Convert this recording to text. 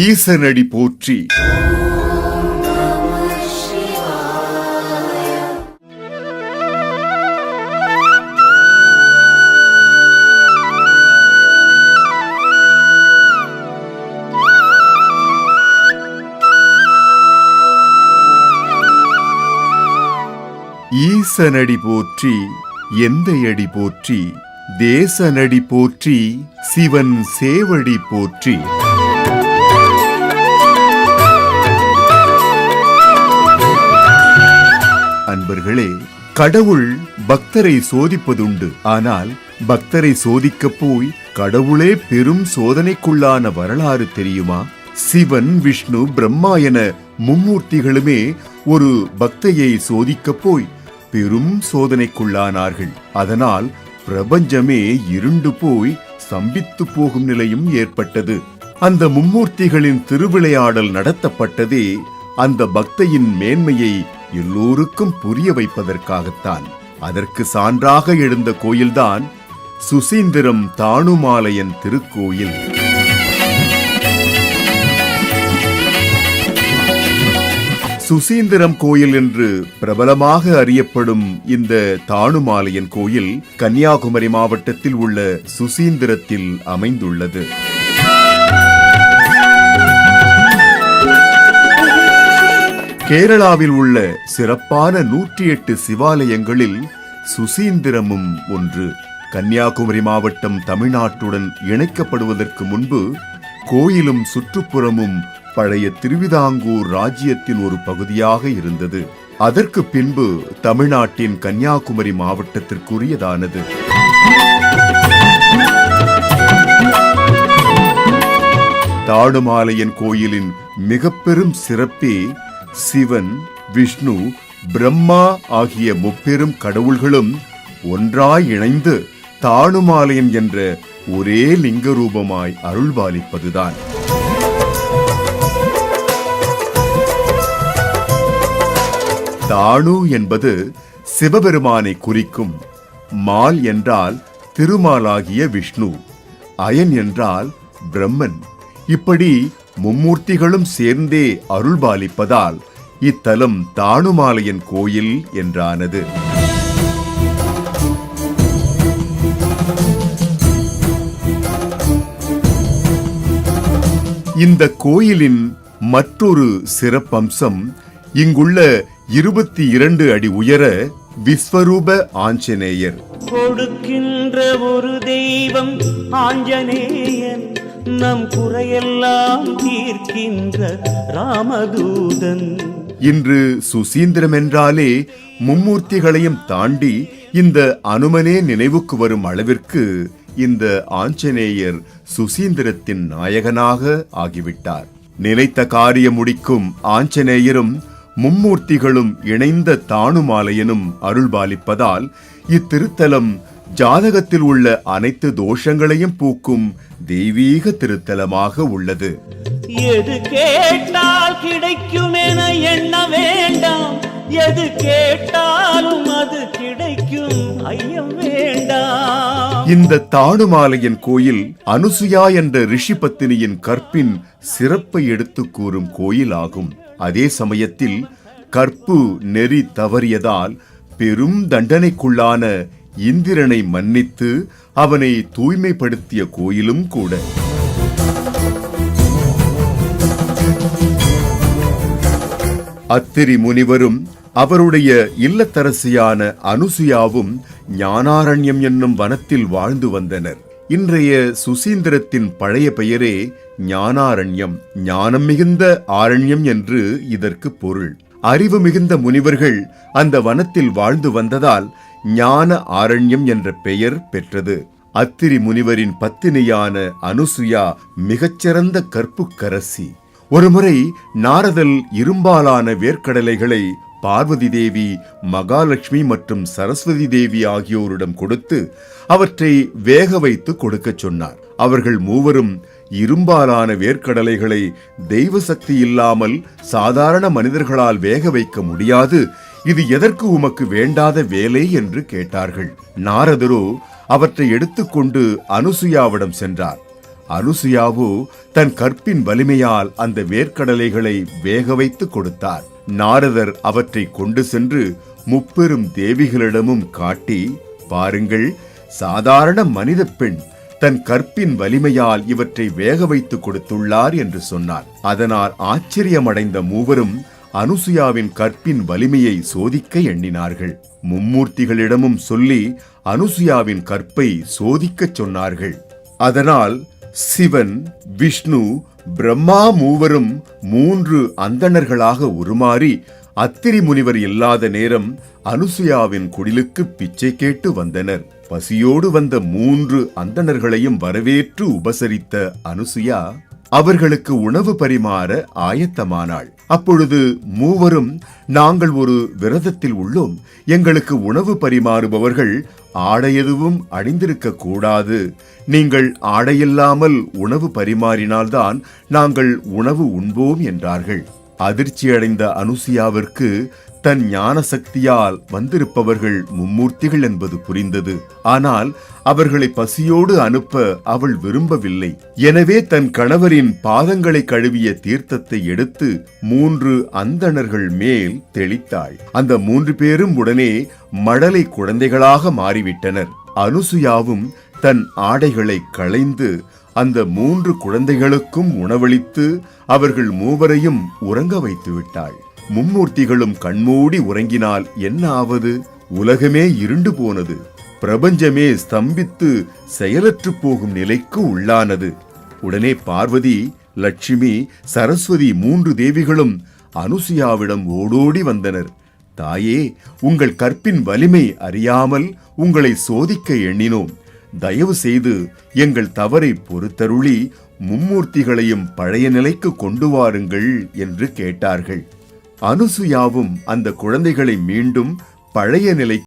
ஈசனடி போற்றி. ஈசனடி போற்றி எந்தையடி போற்றி தேசனடி போற்றி சிவன் சேவடி போற்றி. அன்பர்களே கடவுள் பக்தரை சோதிப்பதுண்டு. ஆனால் பக்தரை சோதிக்க போய் கடவுளே பெரும் சோதனைக்குள்ளான வரலாறு தெரியுமா? சிவன் விஷ்ணு பிரம்மா என மும்மூர்த்திகளுமே ஒரு பக்தையை சோதிக்க போய் பெரும் சோதனைக்குள்ளானார்கள். அதனால் பிரபஞ்சமே இருண்டு போய் சம்பித்து போகும் நிலையும் ஏற்பட்டது. அந்த மும்மூர்த்திகளின் திருவிளையாடல் நடத்தப்பட்டதே அந்த பக்தையின் மேன்மையை எல்லோருக்கும் புரிய வைப்பதற்காகத்தான். அதற்கு சான்றாக எழுந்த கோயில்தான் சுசீந்திரம் தாணுமாலையன் திருக்கோயில். சுசீந்திரம் கோயில் என்று பிரபலமாக அறியப்படும் இந்த தாணுமாலையன் கோயில் கன்னியாகுமரி மாவட்டத்தில் உள்ள சுசீந்திரத்தில் அமைந்துள்ளது. கேரளாவில் உள்ள சிறப்பான நூற்றி எட்டு சிவாலயங்களில் சுசீந்திரமும் ஒன்று. கன்னியாகுமரி மாவட்டம் தமிழ்நாட்டுடன் இணைக்கப்படுவதற்கு முன்பு கோயிலும் சுற்றுப்புறமும் பழைய திருவிதாங்கூர் ராஜ்யத்தின் ஒரு பகுதியாக இருந்தது. அதற்கு பின்பு தமிழ்நாட்டின் கன்னியாகுமரி மாவட்டத்திற்குரியதானது. தாடுமாலையன் கோயிலின் மிக பெரும் சிறப்பே சிவன் விஷ்ணு பிரம்மா ஆகிய முப்பெரும் கடவுள்களும் ஒன்றாய் இணைந்து தாணுமாலையன் என்ற ஒரே லிங்க ரூபமாய் அருள்பாலிப்பதுதான் தாணு என்பது சிவபெருமானை குறிக்கும். மால் என்றால் திருமாலாகிய விஷ்ணு. அயன் என்றால் பிரம்மன். இப்படி மும்மூர்த்திகளும் சேர்ந்தே அருள்பாலிப்பதால் இத்தலம் தானுமாலையன் கோயில் என்றானது. இந்த கோயிலின் மற்றொரு சிறப்பம்சம் இங்குள்ள இருபத்தி இரண்டு அடி உயர விஸ்வரூப ஆஞ்சநேயர். கொடுக்கின்ற ஒரு தெய்வம் ஆஞ்சநேயன். நம் குறையெல்லாம் தீர்க்கின்ற ராமதூதன். இன்று சுசீந்திரம் என்றாலே மும்மூர்த்திகளையும் தாண்டி இந்த அனுமனே நினைவுக்கு வரும் அளவிற்கு இந்த ஆஞ்சநேயர் சுசீந்திரத்தின் நாயகனாக ஆகிவிட்டார். நினைத்த காரியம் முடிக்கும் ஆஞ்சநேயரும் மும்மூர்த்திகளும் இணைந்த தானுமாலையனும் அருள்பாலிப்பதால் இத்திருத்தலம் ஜாதகத்தில் உள்ள அனைத்து தோஷங்களையும் பூக்கும் தெய்வீக திருத்தலமாக உள்ளது. எது கேட்டால் கிடைக்கும் என எண்ண வேண்டாம். எது கேட்டாலும் அது கிடைக்கும் ஐயம் வேண்டாம். இந்த தாணுமாலையன் கோயில் அனுசுயா என்ற ரிஷி பத்தினியின் கற்பின் சிறப்பை எடுத்துக் கூறும் கோயில் ஆகும் அதே சமயத்தில் கற்பு நெறி தவறியதால் பெரும் தண்டனைக்குள்ளான இந்திரனை மன்னித்து அவனை தூய்மைப்படுத்திய கோயிலும் கூட. அத்திரி முனிவரும் அவருடைய இல்லத்தரசியான அனுசுயாவும் ஞானாரண்யம் என்னும் வனத்தில் வாழ்ந்து வந்தனர். இன்றைய சுசீந்திரத்தின் பழைய பெயரே ஞானாரண்யம் ஞானம் மிகுந்த ஆரண்யம் என்று இதற்கு பொருள். அறிவு மிகுந்த முனிவர்கள் அந்த வனத்தில் வாழ்ந்து வந்ததால் ஞான ஆரண்யம் என்ற பெயர் பெற்றது. அத்திரி முனிவரின் பத்தினியான அனுசுயா மிகச்சிறந்த கற்புக்கரசி. ஒருமுறை நாரதல் இரும்பாலான வேர்க்கடலைகளை பார்வதி தேவி மகாலட்சுமி மற்றும் சரஸ்வதி தேவி ஆகியோரிடம் கொடுத்து அவற்றை வேக வைத்து கொடுக்கச் சொன்னார். அவர்கள் மூவரும் இரும்பாலான வேர்க்கடலைகளை தெய்வ சக்தி இல்லாமல் சாதாரண மனிதர்களால் வேக வைக்க முடியாது இது எதற்கு உமக்கு வேண்டாத வேலை என்று கேட்டார்கள். நாரதரோ அவற்றை எடுத்துக்கொண்டு அனுசுயாவிடம் சென்றார். அனுசுயாவோ தன் கற்பின் வலிமையால் அந்த வேர்க்கடலைகளை வேக வைத்து கொடுத்தார். நாரதர் அவற்றை கொண்டு சென்று முப்பெரும் தேவிகளிடமும் காட்டி பாருங்கள் சாதாரண மனித பெண் தன் கற்பின் வலிமையால் இவற்றை வேக வைத்து கொடுத்துள்ளார் என்று சொன்னார். அதனால் ஆச்சரியமடைந்த மூவரும் அனுசுயாவின் கற்பின் வலிமையை சோதிக்க எண்ணினார்கள். மும்மூர்த்திகளிடமும் சொல்லி அனுசுயாவின் கற்பை சோதிக்கச் சொன்னார்கள். அதனால் சிவன் விஷ்ணு பிரம்மா மூவரும் மூன்று அந்தணர்களாக உருமாறி அத்திரி முனிவர் இல்லாத நேரம் அனுசுயாவின் குடிலுக்கு பிச்சை கேட்டு வந்தனர். பசியோடு வந்த மூன்று அந்தணர்களையும் வரவேற்று உபசரித்த அனுசுயா அவர்களுக்கு உணவு பரிமாற ஆயத்தமானாள். அப்பொழுது மூவரும் நாங்கள் ஒரு விரதத்தில் உள்ளோம். எங்களுக்கு உணவு பரிமாறுபவர்கள் ஆடை எதுவும் அணிந்திருக்க கூடாது. நீங்கள் ஆடையில்லாமல் உணவு பரிமாறினால்தான் நாங்கள் உணவு உண்போம் என்றார்கள். அதிர்ச்சியடைந்த அனுசியாவிற்கு தன் ஞான சக்தியால் வந்திருப்பவர்கள் மும்மூர்த்திகள் என்பது புரிந்தது. ஆனால் அவர்களை பசியோடு அனுப்ப அவள் விரும்பவில்லை. எனவே தன் கணவரின் பாதங்களை கழுவிய தீர்த்தத்தை எடுத்து மூன்று அந்தணர்கள் மேல் தெளித்தாள். அந்த மூன்று பேரும் உடனே மடலை குழந்தைகளாக மாறிவிட்டனர். அனுசுயாவும் தன் ஆடைகளை களைந்து அந்த மூன்று குழந்தைகளுக்கும் உணவளித்து அவர்கள் மூவரையும் உறங்க வைத்து விட்டாள் மும்மூர்த்திகளும் கண்மூடி உறங்கினால் என்ன ஆவது உலகமே இருண்டு போனது. பிரபஞ்சமே ஸ்தம்பித்து செயலற்று போகும் நிலைக்கு உள்ளானது. உடனே பார்வதி லட்சுமி சரஸ்வதி மூன்று தேவிகளும் அனுசுயாவிடம் ஓடோடி வந்தனர். தாயே உங்கள் கற்பின் வலிமை அறியாமல் உங்களை சோதிக்க எண்ணினோம். தயவு செய்து எங்கள் தவறை பொறுத்தருளி மும்மூர்த்திகளையும் பழைய நிலைக்கு கொண்டு வாருங்கள் என்று கேட்டார்கள். அனுசுயாவும் அந்த குழந்தைகளை மீண்டும் பழைய நிலை